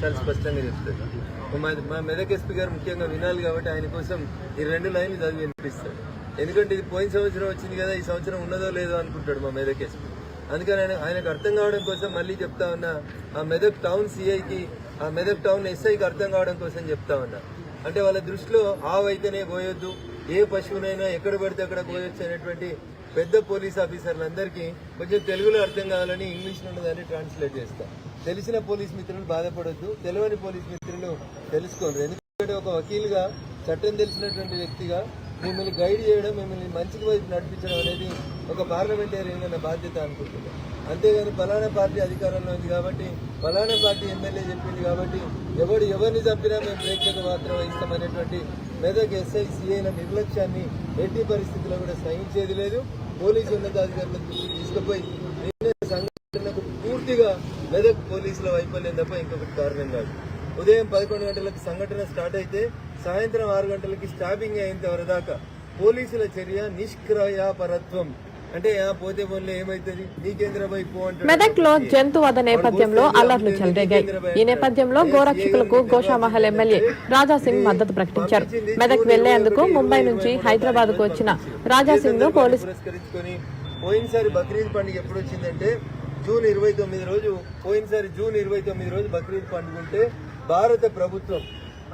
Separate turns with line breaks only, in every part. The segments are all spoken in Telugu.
చాలా స్పష్టంగా చెప్తారు. మా మా మెదక్ ఎస్పీ గారు ముఖ్యంగా వినాలి కాబట్టి ఆయన కోసం ఈ రెండు లైన్లు చదివి వినిపిస్తాడు ఎందుకంటే ఇది పోయిన సంవత్సరం వచ్చింది కదా ఈ సంవత్సరం ఉన్నదో లేదో అనుకుంటాడు మా మెదక్ ఎస్పీ అందుకని ఆయన ఆయనకు అర్థం కావడం కోసం మళ్ళీ చెప్తా ఉన్నా ఆ మెదక్ టౌన్ సిఐకి ఆ మెదక్ టౌన్ ఎస్ఐకి అర్థం కావడం కోసం చెప్తా ఉన్నా. అంటే వాళ్ళ దృష్టిలో ఆవు అయితేనే పోయొద్దు ఏ పశువునైనా ఎక్కడ పడితే అక్కడ పోయొచ్చు అనేటువంటి పెద్ద పోలీస్ ఆఫీసర్లందరికీ కొంచెం తెలుగులో అర్థం కావాలని ఇంగ్లీష్ నుండి దాన్ని ట్రాన్స్లేట్ చేస్తాం. తెలిసిన పోలీస్ మిత్రులు బాధపడొద్దు. తెలియని పోలీస్ మిత్రులు తెలుసుకోండి. ఎందుకంటే ఒక వకీలుగా చట్టం తెలిసినటువంటి వ్యక్తిగా మిమ్మల్ని గైడ్ చేయడం మిమ్మల్ని మంచికి వైపు నడిపించడం అనేది ఒక పార్లమెంటేరియన్ అన్న బాధ్యత అనుకుంటున్నాను. అంతేగాని ఫలానా పార్టీ అధికారంలో ఉంది కాబట్టి ఫలానా పార్టీ ఎమ్మెల్యే చెప్పింది కాబట్టి ఎవడు ఎవరిని చంపినా మేము ప్రేక్షక పాత్ర వహిస్తామనేటువంటి మెదక్ ఎస్ఐ సిఐల నిర్లక్ష్యాన్ని ఎట్టి పరిస్థితుల్లో కూడా సహించేది లేదు. పోలీసు ఉన్నతాధికారులకు తీసుకుపోయి మెదక్ పోలీసుల వైఫల్యం తప్ప ఇంకొకటి కారణం కాదు. ఉదయం పదకొండు గంటలకు సంఘటన స్టార్ట్ అయితే సాయంత్రం ఆరు గంటలకి స్టాపింగ్ అయిన వరదాకా పోలీసుల చర్య నిష్క్రయాపరత్వం. అంటే పోతే పోన్లే ఏమైతుంది? నీకేంద్ర పోయి పో అంటాడు.
మెదక్లో జంతు వధ నేపథ్యంలో అల్లర్లు చెలరేగాయి. ఈ నేపథ్యంలో గోరక్షకులకు గోషామహల్ ఎమ్మెల్యే రాజా సింగ్ మద్దతు ప్రకటించారు. మెదక్ వెళ్ళేందుకు ముంబై నుంచి హైదరాబాద్కు వచ్చిన రాజా సింగ్ను పోలీసు
పురస్కరించుకొని పోయినసారి బక్రీద్ పండుగ ఎప్పుడు వచ్చిందంటే జూన్ ఇరవై తొమ్మిది రోజు పోయినసారి జూన్ ఇరవై తొమ్మిది రోజు బక్రీద్ పండుగ ఉంటే భారత ప్రభుత్వం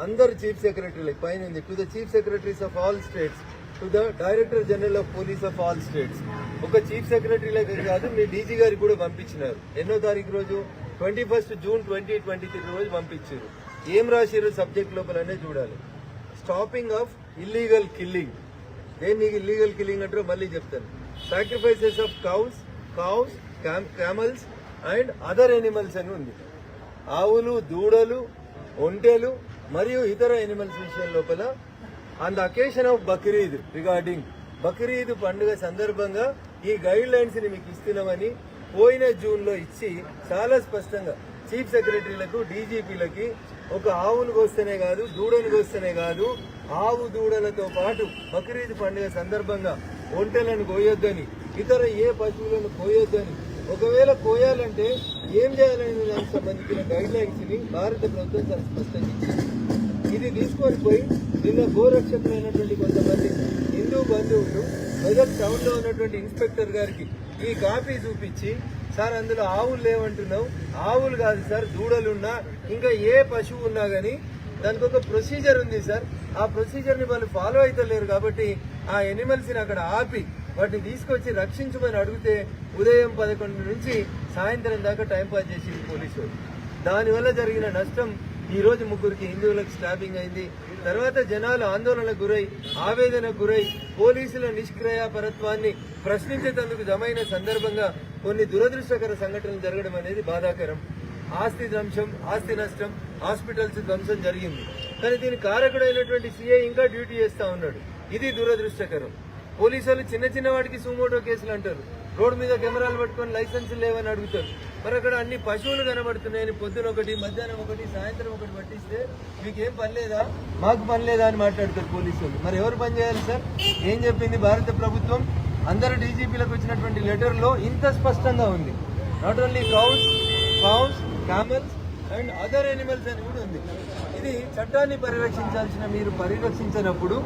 అందరు చీఫ్ సెక్రటరీలకు పైన ఉంది. To the chief secretaries of all states to the director general of police of all states. ఒక చీఫ్ సెక్రటరీలకు కాదు మీ డీజీ గారికి కూడా పంపించినారు. ఎన్నో తారీఖు రోజు? Twenty first June twenty twenty three రోజు పంపించారు. ఏం రాసిరు సబ్జెక్ట్ లోపలనే చూడాలి. స్టాపింగ్ ఆఫ్ ఇల్లీగల్ కిల్లింగ్ దేన్ని ఇల్లీగల్ కిల్లింగ్ అంటారో మళ్ళీ చెప్తాను. Sacrifices of cows cows camels and other animals అని ఉంది. ఆవులు దూడలు ఒంటెలు మరియు ఇతర ఎనిమల్స్ విషయం లోపల on the occasion of Bakrid regarding Bakrid పండుగ సందర్భంగా ఈ గైడ్ లైన్స్ని మీకు ఇస్తున్నామని పోయిన జూన్లో ఇచ్చి చాలా స్పష్టంగా చీఫ్ సెక్రటరీలకు డీజీపీలకి ఒక ఆవును కోస్తేనే కాదు దూడను కోస్తేనే కాదు ఆవు దూడలతో పాటు బక్రీద్ పండుగ సందర్భంగా ఒంటెలను కోయొద్దని ఇతర ఏ పశువులను కోయొద్దని ఒకవేళ కోయాలంటే ఏం చేయాలనే దానికి సంబంధించిన గైడ్ లైన్స్ని భారత ప్రభుత్వం చాలా స్పష్టంగా ఇది తీసుకొని పోయి నిన్న గోరక్షకులైనటువంటి కొంతమంది హిందూ బంధువులు మెదక్ టౌన్లో ఉన్నటువంటి ఇన్స్పెక్టర్ గారికి ఈ కాపీ చూపించి సార్ అందులో ఆవులు లేవంటున్నావు. ఆవులు కాదు సార్ దూడలున్నా ఇంకా ఏ పశువు ఉన్నా కానీ దానికి ఒక ప్రొసీజర్ ఉంది సార్. ఆ ప్రొసీజర్ని వాళ్ళు ఫాలో అవుతలేరు కాబట్టి ఆ ఎనిమల్స్ని అక్కడ ఆపి వాటిని తీసుకొచ్చి రక్షించమని అడిగితే ఉదయం పదకొండు నుంచి సాయంత్రం దాకా టైం పాస్ చేసింది పోలీసు దానివల్ల జరిగిన నష్టం ఈరోజు ముగ్గురికి హిందువులకు స్టాపింగ్ అయింది. తర్వాత జనాలు ఆందోళనకు గురై ఆవేదనకు గురై పోలీసుల నిష్క్రియాపరత్వాన్ని ప్రశ్నించేందుకు జమైన సందర్భంగా కొన్ని దురదృష్టకర సంఘటనలు జరగడం అనేది బాధాకరం. ఆస్తి ధ్వంసం ఆస్తి నష్టం హాస్పిటల్స్ ధ్వంసం జరిగింది. కానీ దీని కారకుడైనటువంటి సీఐ ఇంకా డ్యూటీ చేస్తా ఉన్నాడు. ఇది దురదృష్టకరం. పోలీసులు చిన్న చిన్న వాటికి సుమోటో కేసులు అంటారు. రోడ్డు మీద కెమెరాలు పట్టుకొని లైసెన్స్ లేవని అడుగుతారు. మరి అక్కడ అన్ని పశువులు కనబడుతున్నాయని పొద్దున ఒకటి మధ్యాహ్నం ఒకటి సాయంత్రం ఒకటి పట్టిస్తే మీకేం పని లేదా? మాకు పని లేదా అని మాట్లాడతారు పోలీసులు మరి ఎవరు పని చేయాలి సార్? ఏం చెప్పింది భారత ప్రభుత్వం? అందరు డీజీపీలకు వచ్చినటువంటి లెటర్లో ఇంత స్పష్టంగా ఉంది. Not only cows cows camels and other animals అని కూడా ఉంది. ఇది చట్టాన్ని పరిరక్షించాల్సిన మీరు పరిరక్షించినప్పుడు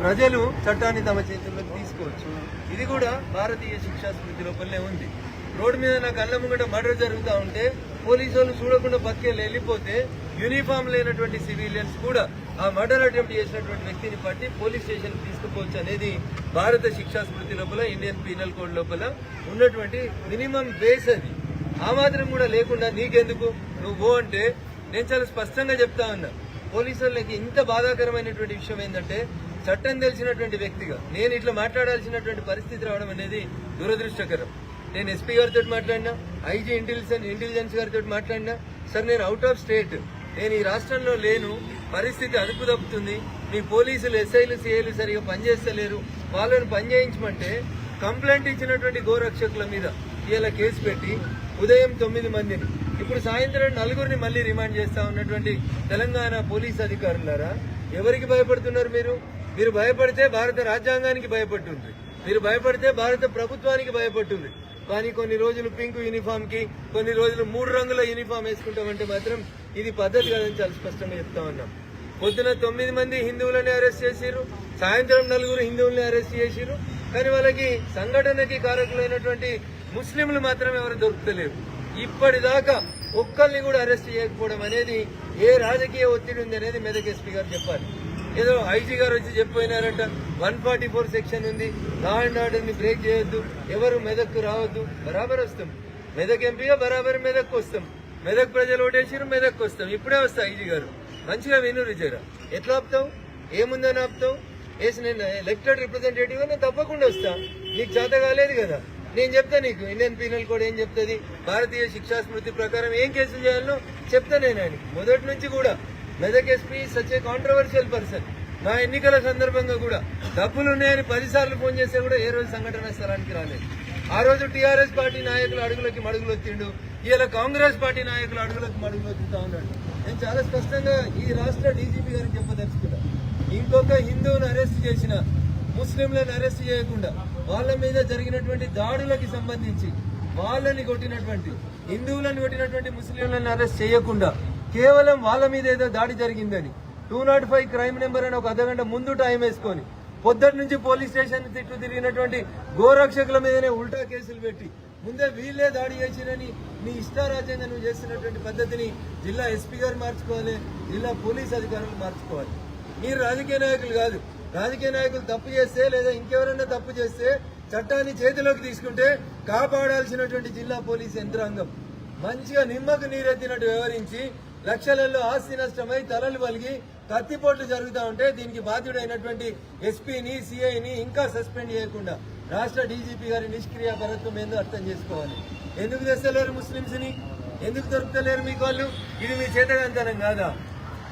ప్రజలు చట్టాన్ని తమ చేతుల్లోకి తీసుకోవచ్చు. ఇది కూడా భారతీయ శిక్షా స్మృతి లోపలనే ఉంది. రోడ్డు మీద నాకు అల్లం ముంగట మర్డర్ జరుగుతూ ఉంటే పోలీసు వాళ్ళు చూడకుండా బతికేళ్ళు వెళ్ళిపోతే యూనిఫామ్ లేనటువంటి సివిలియన్స్ కూడా ఆ మర్డర్ అటెంప్ట్ చేసినటువంటి వ్యక్తిని పట్టి పోలీస్ స్టేషన్ తీసుకుపోవచ్చు అనేది భారత శిక్షా స్మృతి లోపల ఇండియన్ పీనల్ కోడ్ లోపల ఉన్నటువంటి మినిమం బేస్ అది. ఆ మాత్రం కూడా లేకుండా నీకెందుకు? నువ్వు అంటే నేను చాలా స్పష్టంగా చెప్తా ఉన్నా. పోలీసు వాళ్ళకి ఇంత బాధాకరమైనటువంటి విషయం ఏంటంటే చట్టం తెలిసినటువంటి వ్యక్తిగా నేను ఇట్లా మాట్లాడాల్సినటువంటి పరిస్థితి రావడం అనేది దురదృష్టకరం. నేను ఎస్పీ గారితో మాట్లాడినా ఐజీ ఇంటెలిజెన్స్ ఇంటెలిజెన్స్ గారితో మాట్లాడినా సార్ నేను అవుట్ ఆఫ్ స్టేట్ నేను ఈ రాష్ట్రంలో లేను పరిస్థితి అదుపు తప్పుతుంది. మీ పోలీసులు ఎస్ఐలు సిఐలు సరిగా పనిచేస్తలేరు. వాళ్ళని పనిచేయించమంటే కంప్లైంట్ ఇచ్చినటువంటి గోరక్షకుల మీద ఇలా కేసు పెట్టి ఉదయం తొమ్మిది మందిని ఇప్పుడు సాయంత్రం నలుగురిని మళ్ళీ రిమాండ్ చేస్తా ఉన్నటువంటి తెలంగాణ పోలీస్ అధికారులారా ఎవరికి భయపడుతున్నారు మీరు? మీరు భయపడితే భారత రాజ్యాంగానికి భయపడుతుంది. మీరు భయపడితే భారత ప్రభుత్వానికి భయపడుతుంది. కానీ కొన్ని రోజులు పింక్ యూనిఫామ్కి కొన్ని రోజులు మూడు రంగుల యూనిఫామ్ వేసుకుంటామంటే మాత్రం ఇది పద్ధతి కాదని చాలా స్పష్టంగా చెప్తా ఉన్నాం. పొద్దున తొమ్మిది మంది హిందువులని అరెస్ట్ చేసిరు సాయంత్రం నలుగురు హిందువుల్ని అరెస్ట్ చేసిరు కానీ వాళ్ళకి సంఘటనకి కారకులైనటువంటి ముస్లింలు మాత్రం ఎవరు దొరుకుతలేరు. ఇప్పటిదాకా ఒక్కరిని కూడా అరెస్ట్ చేయకపోవడం అనేది ఏ రాజకీయ ఒత్తిడి ఉంది అనేది మెదక్ ఎస్పీ గారు చెప్పాలి. ఏదో ఐజీ గారు వచ్చి చెప్పిపోయినారంట వన్ ఫార్టీ ఫోర్ సెక్షన్ ఉంది లా అండ్ ఆర్డర్ని బ్రేక్ చేయొద్దు ఎవరు మెదక్కు రావద్దు బరాబర్ వస్తాం. మెదక్ ఎంపీగా బరాబర్ మెదక్కు వస్తాం. మెదక్ ప్రజలు ఓటేసారు మెదక్కు వస్తాం. ఇప్పుడే వస్తా ఐజీ గారు. మంచిగా విను రిజరా ఎట్లా ఆపుతావు? ఏముందని ఆపుతావు? వేసి నేను ఎలక్టెడ్ రిప్రజెంటేటివ్ నేను తప్పకుండా వస్తా. నీకు చేత కాలేదు కదా. నేను చెప్తా నీకు ఇండియన్ పీనల్ కోడ్ ఏం చెప్తుంది? భారతీయ శిక్షా స్మృతి ప్రకారం ఏం కేసులు చేయాలనో చెప్తా నేను ఆయన మొదటి నుంచి కూడా Medak SP such a controversial person నా ఎన్నికల సందర్భంగా కూడా డబ్బులు ఉన్నాయని పదిసార్లు ఫోన్ చేస్తే కూడా ఏ రోజు సంఘటన స్థలానికి రాలేదు. ఆ రోజు టీఆర్ఎస్ పార్టీ నాయకులు అడుగులకి మడుగులు వచ్చిండు ఇలా కాంగ్రెస్ పార్టీ నాయకులు అడుగులకు మడుగులు వచ్చుతా ఉన్నాడు. నేను చాలా స్పష్టంగా ఈ రాష్ట్ర డీజీపీ గారికి చెప్పదలుచుకున్నా. ఇంకొక హిందువుని అరెస్ట్ చేసిన ముస్లింలను అరెస్ట్ చేయకుండా వాళ్ళ మీద జరిగినటువంటి దాడులకి సంబంధించి వాళ్ళని కొట్టినటువంటి హిందువులను కొట్టినటువంటి ముస్లింలను అరెస్ట్ చేయకుండా కేవలం వాళ్ళ మీద ఏదో దాడి జరిగిందని two not five crime number అని ఒక అర్ధగంట ముందు టైం వేసుకొని పొద్దుటి నుంచి పోలీస్ స్టేషన్ తిట్టు తిరిగినటువంటి గోరక్షకుల మీదనే ఉల్టా కేసులు పెట్టి ముందే వీళ్ళే దాడి చేసిరని నీ ఇష్టారాజ్యంగా నువ్వు చేస్తున్నటువంటి పద్ధతిని జిల్లా ఎస్పీ గారు మార్చుకోవాలి జిల్లా పోలీస్ అధికారులు మార్చుకోవాలి. మీరు రాజకీయ నాయకులు కాదు రాజకీయ నాయకులు తప్పు చేస్తే లేదా ఇంకెవరైనా తప్పు చేస్తే చట్టాన్ని చేతిలోకి తీసుకుంటే కాపాడాల్సినటువంటి జిల్లా పోలీస్ యంత్రాంగం మంచిగా నిమ్మకు నీరెత్తినట్టు వ్యవహరించి లక్షలలో ఆస్తి నష్టమై తలలు పలిగి కత్తిపోట్లు జరుగుతూ ఉంటే దీనికి బాధ్యుడైనటువంటి ఎస్పీని సిఐని ఇంకా సస్పెండ్ చేయకుండా రాష్ట్ర డీజీపీ గారి నిష్క్రియ పరత్వం ఏందో అర్థం చేసుకోవాలి. ఎందుకు తెస్తలేరు ముస్లింస్ని ఎందుకు దొరుకుతలేరు మీకు వాళ్ళు ఇది మీ చేతగంతనం కాదా?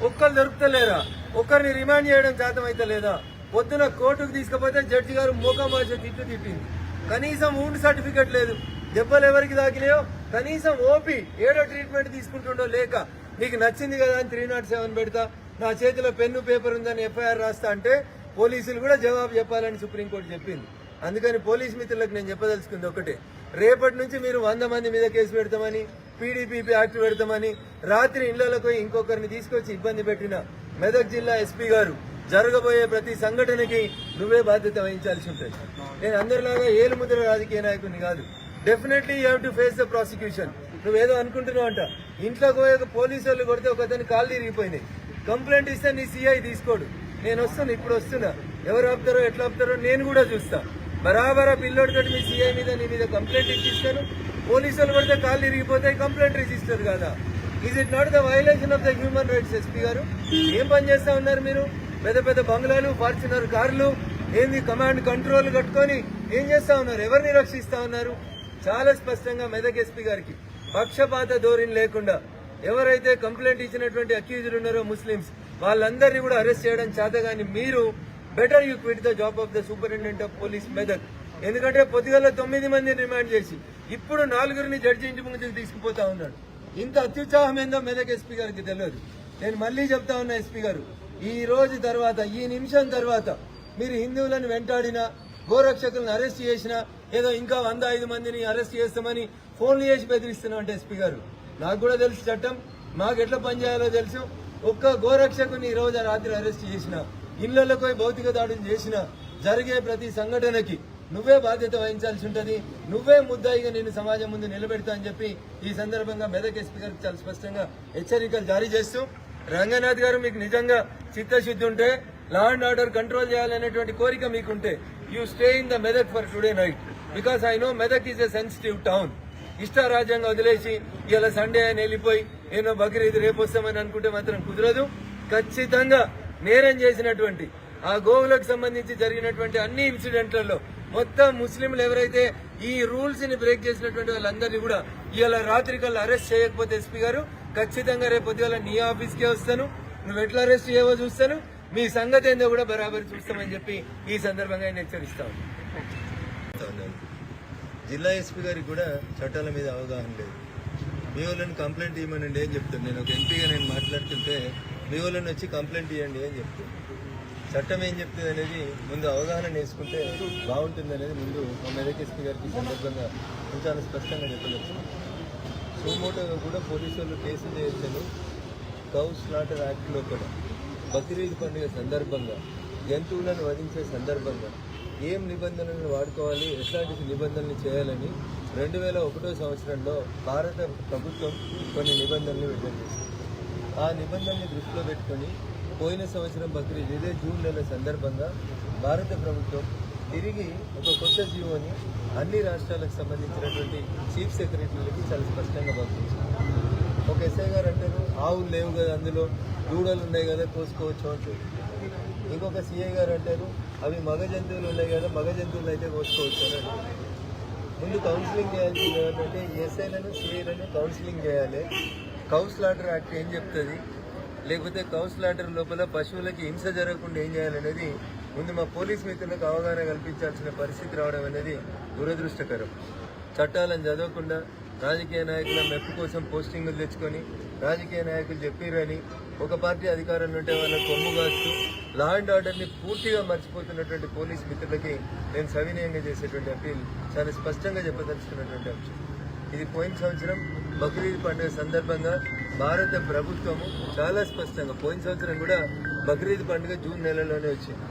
ఒక్కరు దొరుకుతలేరా? ఒక్కరిని రిమాండ్ చేయడం శాతం అయితే లేదా పొద్దున కోర్టుకు తీసుకుపోతే జడ్జి గారు మోకామాష తిట్టు తిట్టింది. కనీసం ఊండ్ సర్టిఫికెట్ లేదు. దెబ్బలు ఎవరికి తాకినాయో కనీసం ఓపి ఏడో ట్రీట్మెంట్ తీసుకుంటుండో లేక నీకు నచ్చింది కదా అని త్రీ నాట్ సెవెన్ పెడతా నా చేతిలో పెన్ను పేపర్ ఉందని ఎఫ్ఐఆర్ రాస్తా అంటే పోలీసులు కూడా జవాబు చెప్పాలని సుప్రీంకోర్టు చెప్పింది. అందుకని పోలీస్ మిత్రులకు నేను చెప్పదలుచుకుంది ఒకటే. రేపటి నుంచి మీరు వంద మంది మీద కేసు పెడతామని పీడీపీపీ యాక్ట్ పెడతామని రాత్రి ఇళ్ళలోకి పోయి ఇంకొకరిని తీసుకొచ్చి ఇబ్బంది పెట్టిన మెదక్ జిల్లా ఎస్పీ గారు జరగబోయే ప్రతి సంఘటనకి నువ్వే బాధ్యత వహించాల్సి ఉంటుంది. నేను అందరిలాగా ఏలు ముద్ర రాజకీయ నాయకుని కాదు. Definitely you to face the prosecution నువ్వేదో అనుకుంటున్నావు అంట. ఇంట్లోకి పోయే ఒక పోలీసు వాళ్ళు కొడితే ఒక అతని కాళ్ళు ఇరిగిపోయినాయి కంప్లైంట్ ఇస్తే నీ సిఐ తీసుకోడు. నేను వస్తున్నా ఇప్పుడు వస్తున్నా. ఎవరు ఆపుతారో ఎట్లా ఆపుతారో నేను కూడా చూస్తా. బరాబరా పిల్లోడితో మీ సిఐ మీద నీ మీద కంప్లైంట్ ఇచ్చిస్తాను. పోలీసులు పడితే కాళ్ళు ఇరిగిపోతాయి కంప్లైంట్ రిజిస్టర్ కదా? Is it not the violation of the human rights SP గారు? ఏం పని చేస్తా ఉన్నారు మీరు? పెద్ద పెద్ద బంగ్లాలు ఫార్చునర్ కార్లు ఏంది కమాండ్ కంట్రోల్ కట్టుకొని ఏం చేస్తా ఉన్నారు? ఎవరిని రక్షిస్తా ఉన్నారు? చాలా స్పష్టంగా మెదక్ ఎస్పీ గారికి పక్షపాత ధోరణి లేకుండా ఎవరైతే కంప్లైంట్ ఇచ్చినటువంటి అక్యూజ్డ్ ఉన్నారో ముస్లిమ్స్ వాళ్ళందరినీ కూడా అరెస్ట్ చేయడం చేతగాని మీరు better you quit the job of the superintendent of police Medak. ఎందుకంటే పొద్దుగల తొమ్మిది మందిని రిమాండ్ చేసి ఇప్పుడు నాలుగురిని జడ్జి ఇంటి ముందుకు తీసుకుపోతా ఉన్నాడు. ఇంత అత్యుత్సాహం ఏందో మెదక్ ఎస్పీ గారికి తెలియదు. నేను మళ్ళీ చెప్తా ఉన్నా ఎస్పీ గారు ఈ రోజు తర్వాత ఈ నిమిషం తర్వాత మీరు హిందువులను వెంటాడినా గోరక్షకులను అరెస్ట్ చేసినా ఏదో ఇంకా వంద ఐదు మందిని అరెస్ట్ చేస్తామని ఫోన్లు చేసి బెదిరిస్తున్నాం అంటే ఎస్పీ గారు. నాకు కూడా తెలుసు చట్టం. మాకు ఎట్లా పనిచేయాలో తెలుసు. ఒక్క గోరక్షకుని ఈ రోజు రాత్రి అరెస్ట్ చేసిన ఇళ్ళలో పోయి భౌతిక దాడులు చేసిన జరిగే ప్రతి సంఘటనకి నువ్వే బాధ్యత వహించాల్సి ఉంటుంది. నువ్వే ముద్దాయిగా నేను సమాజం ముందు నిలబెడతా అని చెప్పి ఈ సందర్భంగా మెదక్ ఎస్పీ గారికి చాలా స్పష్టంగా హెచ్చరికలు జారీ చేస్తూ రంగనాథ్ గారు మీకు నిజంగా చిత్తశుద్ధి ఉంటే లా అండ్ ఆర్డర్ కంట్రోల్ చేయాలనేటువంటి కోరిక మీకుంటే you stay in the Medak for today night because I know Medak is a sensitive town ఇష్టారాజ్యంగా వదిలేసి ఇలా సండే అని వెళ్ళిపోయి ఏదో బక్రీద్ రేపు వస్తామని అనుకుంటే మాత్రం కుదరదు. ఖచ్చితంగా నేరం చేసినటువంటి ఆ గోవులకు సంబంధించి జరిగినటువంటి అన్ని ఇన్సిడెంట్లలో మొత్తం ముస్లింలు ఎవరైతే ఈ రూల్స్ని బ్రేక్ చేసినటువంటి వాళ్ళందరినీ కూడా ఇవాళ రాత్రి కల్లా అరెస్ట్ చేయకపోతే ఎస్పీ గారు ఖచ్చితంగా రేపు పొద్దుగాల నీ ఆఫీస్కే వస్తాను. నువ్వు ఎట్లా అరెస్ట్ చేయవో చూస్తాను. మీ సంగతి ఏందో కూడా బరాబరి చూస్తామని చెప్పి ఈ సందర్భంగా ఆయన హెచ్చరిస్తాను జిల్లా ఎస్పీ గారికి కూడా చట్టాల మీద అవగాహన లేదు. మీ వాళ్ళని కంప్లైంట్ ఇవ్వమనండి అని చెప్తాను. నేను ఒక ఎంపీగా నేను మాట్లాడుతుంటే మీ వాళ్ళని వచ్చి కంప్లైంట్ ఇవ్వండి అని చెప్తాను. చట్టం ఏం చెప్తుంది అనేది ముందు అవగాహన నేర్చుకుంటే బాగుంటుంది అనేది ముందు మా మెదక్ ఎస్పీ గారికి సందర్భంగా చాలా స్పష్టంగా చెప్పలేదు సుమోటోగా కూడా పోలీసు వాళ్ళు కేసు చేశారు కౌ స్లాటర్ యాక్ట్లో కూడా. బక్రీద్ పండుగ సందర్భంగా జంతువులను వధించే సందర్భంగా ఏం నిబంధనలను వాడుకోవాలి ఎట్లాంటి నిబంధనలు చేయాలని రెండు వేల ఒకటో సంవత్సరంలో భారత ప్రభుత్వం కొన్ని నిబంధనలు విడుదల చేసింది. ఆ నిబంధనని దృష్టిలో పెట్టుకొని పోయిన సంవత్సరం బక్రీద్ ఇదే జూన్ నెల సందర్భంగా భారత ప్రభుత్వం తిరిగి ఒక కొత్త జీవోని అన్ని రాష్ట్రాలకు సంబంధించినటువంటి చీఫ్ సెక్రటరీలకి చాలా స్పష్టంగా పంపించారు. ఒక ఎస్ఐ గారు అంటారు ఆవులు లేవు కదా అందులో దూడలు ఉన్నాయి కదా కోసుకోవచ్చు అంటారు ఇంకొక సిఐ గారు అంటారు అవి మగ జంతువులు ఉన్నాయి కదా మగ జంతువులు అయితే కోసుకోవచ్చు అని ముందు కౌన్సిలింగ్ చేయాల్సింది ఏంటంటే ఎస్ఐలను సిఐలను కౌన్సిలింగ్ చేయాలి. కౌన్సిలాటర్ యాక్ట్ ఏం చెప్తుంది? లేకపోతే కౌన్సిలాటర్ లోపల పశువులకి హింస జరగకుండా ఏం చేయాలనేది ముందు మా పోలీస్ మిత్రులకు అవగాహన కల్పించాల్సిన పరిస్థితి రావడం అనేది దురదృష్టకరం. చట్టాలను చదవకుండా రాజకీయ నాయకుల మెప్పు కోసం పోస్టింగులు తెచ్చుకొని రాజకీయ నాయకులు చెప్పిరని ఒక పార్టీ అధికారంలో ఉంటే వాళ్ళ కొమ్ము కాస్తూ లా అండ్ ఆర్డర్ని పూర్తిగా మర్చిపోతున్నటువంటి పోలీస్ మిత్రులకి నేను సవినయంగా చేసేటువంటి అప్పీల్ చాలా స్పష్టంగా చెప్పదలుచుకున్నటువంటి అంశం. ఇది పోయిన సంవత్సరం బక్రీద్ పండుగ సందర్భంగా భారత ప్రభుత్వము చాలా స్పష్టంగా పోయిన సంవత్సరం కూడా బక్రీద్ పండుగ జూన్ నెలలోనే వచ్చింది.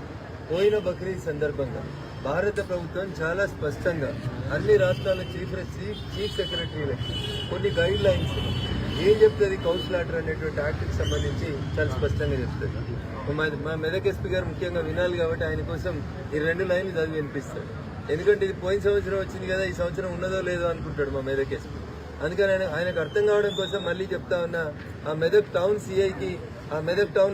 పోయిన బక్రీద్ సందర్భంగా భారత ప్రభుత్వం చాలా స్పష్టంగా అన్ని రాష్ట్రాల చీఫ్ చీఫ్ చీఫ్ సెక్రటరీలకి కొన్ని గైడ్ లైన్స్ ఏం చెప్తుంది కౌన్సిలాటర్ అనేటువంటి యాక్ట్కి సంబంధించి చాలా స్పష్టంగా చెప్తుంది మా మా మెదక్ ఎస్పీ గారు ముఖ్యంగా వినాలి కాబట్టి ఆయన కోసం ఈ రెండు లైన్లు చదివి వినిపిస్తాడు ఎందుకంటే ఇది పోయిన సంవత్సరం వచ్చింది కదా ఈ సంవత్సరం ఉన్నదో లేదో అనుకుంటాడు మా మెదక్ ఎస్పీ. అందుకని ఆయన ఆయనకు అర్థం కావడం కోసం మళ్ళీ చెప్తా ఉన్నా ఆ మెదక్ టౌన్ సిఐకి ఆ మెదక్ టౌన్